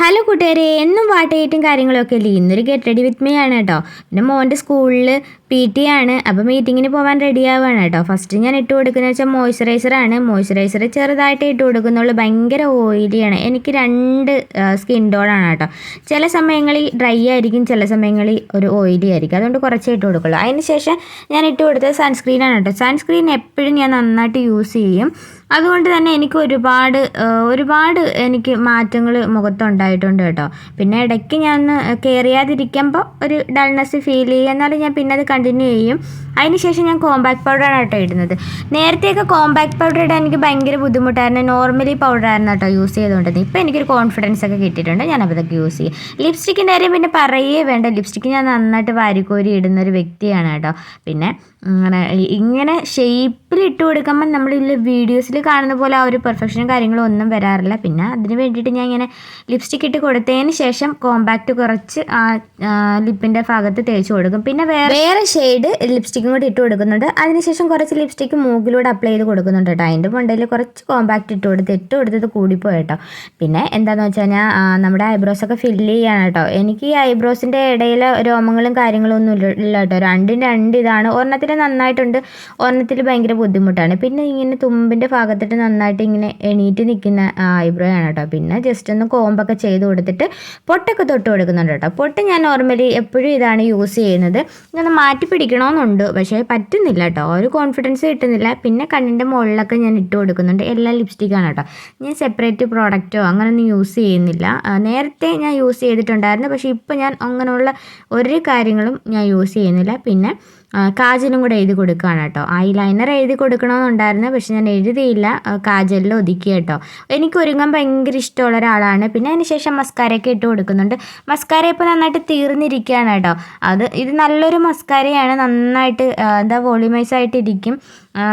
Hello കൂട്ടുകാരെ എന്നും പാട്ടേറ്റും കാര്യങ്ങളൊക്കെ അല്ലേ? ഇന്നൊരു ഗെറ്റ് റെഡി വിത്ത് മീ ആണ് കേട്ടോ. പിന്നെ മോന്റെ സ്കൂളിൽ പി ടി ആണ്. അപ്പോൾ മീറ്റിങ്ങിന് പോകാൻ റെഡി ആവുകയാണ് കേട്ടോ. ഫസ്റ്റ് ഞാൻ ഇട്ട് കൊടുക്കുന്നത് വെച്ചാൽ മോയ്സ്ചറൈസർ ആണ്. മോയ്സ്ചറൈസർ ചെറുതായിട്ട് ഇട്ട് കൊടുക്കുന്നുള്ളൂ. ഭയങ്കര ഓയിലിയാണ് എനിക്ക് രണ്ട് സ്കിൻ ടോണാണ് കേട്ടോ. ചില സമയങ്ങളിൽ ഡ്രൈ ആയിരിക്കും ചില സമയങ്ങളിൽ ഒരു ഓയിലി ആയിരിക്കും. അതുകൊണ്ട് കുറച്ചേ ഇട്ട് കൊടുക്കുള്ളൂ. അതിന് ശേഷം ഞാൻ ഇട്ട് കൊടുത്തത് സൺസ്ക്രീനാണ് കേട്ടോ. സൺസ്ക്രീൻ എപ്പോഴും ഞാൻ നന്നായിട്ട് യൂസ് ചെയ്യും. അതുകൊണ്ട് തന്നെ എനിക്ക് ഒരുപാട് ഒരുപാട് എനിക്ക് മാറ്റങ്ങൾ മുഖത്തുണ്ടായിട്ടുണ്ട് കേട്ടോ. പിന്നെ ഇടയ്ക്ക് ഞാൻ കയറിയാതിരിക്കുമ്പോൾ ഒരു ഡൾനെസ് ഫീൽ ചെയ്യും എന്നാലും ഞാൻ പിന്നെ അത് കണ്ടിന്യൂ ചെയ്യും. അതിനുശേഷം ഞാൻ കോമ്പാക്ട് പൗഡറാണ് കേട്ടോ ഇടുന്നത്. നേരത്തെയൊക്കെ കോമ്പാക്ട് പൗഡർ ഇടാൻ എനിക്ക് ഭയങ്കര ബുദ്ധിമുട്ടായിരുന്നു. നോർമലി പൗഡറായിരുന്നു കേട്ടോ യൂസ് ചെയ്തുകൊണ്ടിരുന്നത്. ഇപ്പോൾ എനിക്കൊരു കോൺഫിഡൻസ് ഒക്കെ കിട്ടിയിട്ടുണ്ട്. ഞാൻ അതൊക്കെ യൂസ് ചെയ്യും. ലിപ്സ്റ്റിക്കിന്റെ കാര്യം പിന്നെ പറയേ വേണ്ട. ലിപ്സ്റ്റിക്ക് ഞാൻ നന്നായിട്ട് വാരിക്കോരി ഇടുന്ന ഒരു വ്യക്തിയാണ് കേട്ടോ. പിന്നെ അങ്ങനെ ഇങ്ങനെ ഇട്ട് കൊടുക്കുമ്പോൾ നമ്മൾ വീഡിയോസിൽ കാണുന്ന പോലെ ആ ഒരു പെർഫെക്ഷനും കാര്യങ്ങളും ഒന്നും വരാറില്ല. പിന്നെ അതിന് വേണ്ടിയിട്ട് ഞാൻ ഇങ്ങനെ ലിപ്സ്റ്റിക് ഇട്ട് കൊടുത്തതിന് ശേഷം കോമ്പാക്റ്റ് കുറച്ച് ആ ലിപ്പിന്റെ ഭാഗത്ത് തേച്ച് കൊടുക്കും. പിന്നെ വേറെ വേറെ ഷെയ്ഡ് ലിപ്സ്റ്റിക്കും കൂടി ഇട്ട് കൊടുക്കുന്നുണ്ട്. അതിനുശേഷം കുറച്ച് ലിപ്സ്റ്റിക്ക് മൂക്കിലൂടെ അപ്ലൈ ചെയ്ത് കൊടുക്കുന്നുണ്ട് കേട്ടോ. അതിന്റെ മണ്ടയിൽ കുറച്ച് കോമ്പാക്റ്റ് ഇട്ട് കൊടുത്ത് ഇട്ട് കൊടുത്തത് കൂടിപ്പോയി കേട്ടോ. പിന്നെ എന്താണെന്ന് വെച്ച് കഴിഞ്ഞാൽ നമ്മുടെ ഐബ്രോസ് ഒക്കെ ഫില്ല് ചെയ്യാണ് കേട്ടോ. എനിക്ക് ഈ ഐബ്രോസിന്റെ ഇടയിൽ രോമങ്ങളും കാര്യങ്ങളും ഒന്നും ഇല്ല കേട്ടോ. രണ്ടും രണ്ട് ഇതാണ്. ഒരെണ്ണത്തിൽ നന്നായിട്ടുണ്ട്. ഒരെണ്ണത്തിൽ ഭയങ്കര ബുദ്ധിമുട്ടാണ്. പിന്നെ ഇങ്ങനെ തുമ്പിന്റെ ഭാഗത്തിട്ട് നന്നായിട്ട് ഇങ്ങനെ എണീറ്റ് നിൽക്കുന്ന ഐബ്രോ ആണ് കേട്ടോ പിന്നെ ജസ്റ്റ് ഒന്ന് കോമ്പൊക്കെ ചെയ്ത് കൊടുത്തിട്ട് പൊട്ടൊക്കെ തൊട്ട് കൊടുക്കുന്നുണ്ട് കേട്ടോ പൊട്ട് ഞാൻ നോർമലി എപ്പോഴും ഇതാണ് യൂസ് ചെയ്യുന്നത്. ഇങ്ങനെ മാറ്റി പിടിക്കണമെന്നുണ്ട് പക്ഷേ പറ്റുന്നില്ല കേട്ടോ ഒരു കോൺഫിഡൻസ് കിട്ടുന്നില്ല. പിന്നെ കണ്ണിന്റെ മുകളിലൊക്കെ ഞാൻ ഇട്ട് കൊടുക്കുന്നുണ്ട്. എല്ലാ ലിപ്സ്റ്റിക്കാണ് കേട്ടോ ഞാൻ സെപ്പറേറ്റ് പ്രോഡക്റ്റോ അങ്ങനെയൊന്നും യൂസ് ചെയ്യുന്നില്ല. നേരത്തെ ഞാൻ യൂസ് ചെയ്തിട്ടുണ്ടായിരുന്നു. പക്ഷേ ഇപ്പോൾ ഞാൻ അങ്ങനെയുള്ള ഒരു കാര്യങ്ങളും ഞാൻ യൂസ് ചെയ്യുന്നില്ല. പിന്നെ കാജലും കൂടെ എഴുതി കൊടുക്കുകയാണ് കേട്ടോ ഐ ലൈനർ എഴുതി കൊടുക്കണമെന്നുണ്ടായിരുന്നു. പക്ഷെ ഞാൻ എഴുതിയില്ല. കാജലിൽ ഒതുക്കി കേട്ടോ. എനിക്ക് ഒരുങ്ങാൻ ഭയങ്കര ഇഷ്ടമുള്ള ഒരാളാണ്. പിന്നെ അതിന് ശേഷം മസ്കാരയൊക്കെ ഇട്ട് കൊടുക്കുന്നുണ്ട്. മസ്കാര ഇപ്പോൾ നന്നായിട്ട് തീർന്നിരിക്കുകയാണ് കേട്ടോ. അത് ഇത് നല്ലൊരു മസ്കാരയാണ്. നന്നായിട്ട് എന്താ വോളിമൈസ് ആയിട്ട് ഇരിക്കും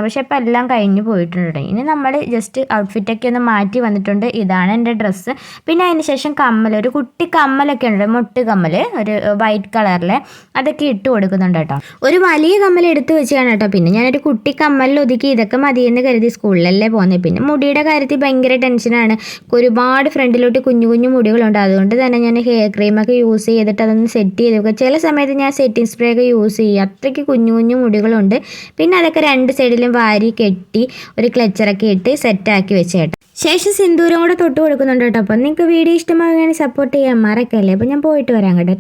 പക്ഷെ ഇപ്പം എല്ലാം കഴിഞ്ഞു പോയിട്ടുണ്ട്. ഇനി നമ്മൾ ജസ്റ്റ് ഔട്ട്ഫിറ്റൊക്കെ ഒന്ന് മാറ്റി വന്നിട്ടുണ്ട്. ഇതാണ് എന്റെ ഡ്രസ്സ് പിന്നെ അതിന് ശേഷം കമ്മൽ ഒരു കുട്ടി കമ്മലൊക്കെ ഉണ്ട്. മുട്ട് കമ്മൽ ഒരു വൈറ്റ് കളറിലെ അതൊക്കെ ഇട്ട് കൊടുക്കുന്നുണ്ട് കേട്ടോ. ഒരു വലിയ കമ്മൽ എടുത്ത് വെച്ചാണ് കേട്ടോ. പിന്നെ ഞാനൊരു കുട്ടി കമ്മലിൽ ഒതുക്കി ഇതൊക്കെ മതിയെന്ന് കരുതി സ്കൂളിലല്ലേ പോകുന്നത് പിന്നെ മുടിയുടെ കാര്യത്തിൽ ഭയങ്കര ടെൻഷനാണ് ഒരുപാട് ഫ്രണ്ടിലോട്ട് കുഞ്ഞു കുഞ്ഞു മുടികളുണ്ട്. അതുകൊണ്ട് തന്നെ ഞാൻ ഹെയർ ക്രീമൊക്കെ യൂസ് ചെയ്തിട്ട് അതൊന്ന് സെറ്റ് ചെയ്ത് വെക്കുക ചില സമയത്ത് ഞാൻ സെറ്റിംഗ് സ്പ്രേ ഒക്കെ യൂസ് ചെയ്യും. അത്രയ്ക്ക് കുഞ്ഞു കുഞ്ഞു മുടികളുണ്ട്. പിന്നെ അതൊക്കെ രണ്ട് സൈഡിലും വാരി കെട്ടി ഒരു ക്ലച്ചറൊക്കെ ഇട്ട് സെറ്റാക്കി വെച്ചേട്ടോ ശേഷം സിന്ദൂരം കൂടെ തൊട്ട് കൊടുക്കുന്നുണ്ട് കേട്ടോ. അപ്പം നിങ്ങൾക്ക് വീഡിയോ ഇഷ്ടമാവുകയാണെങ്കിൽ സപ്പോർട്ട് ചെയ്യാൻ മറക്കല്ലേ. അപ്പം ഞാൻ പോയിട്ട് വരാം കേട്ടോ.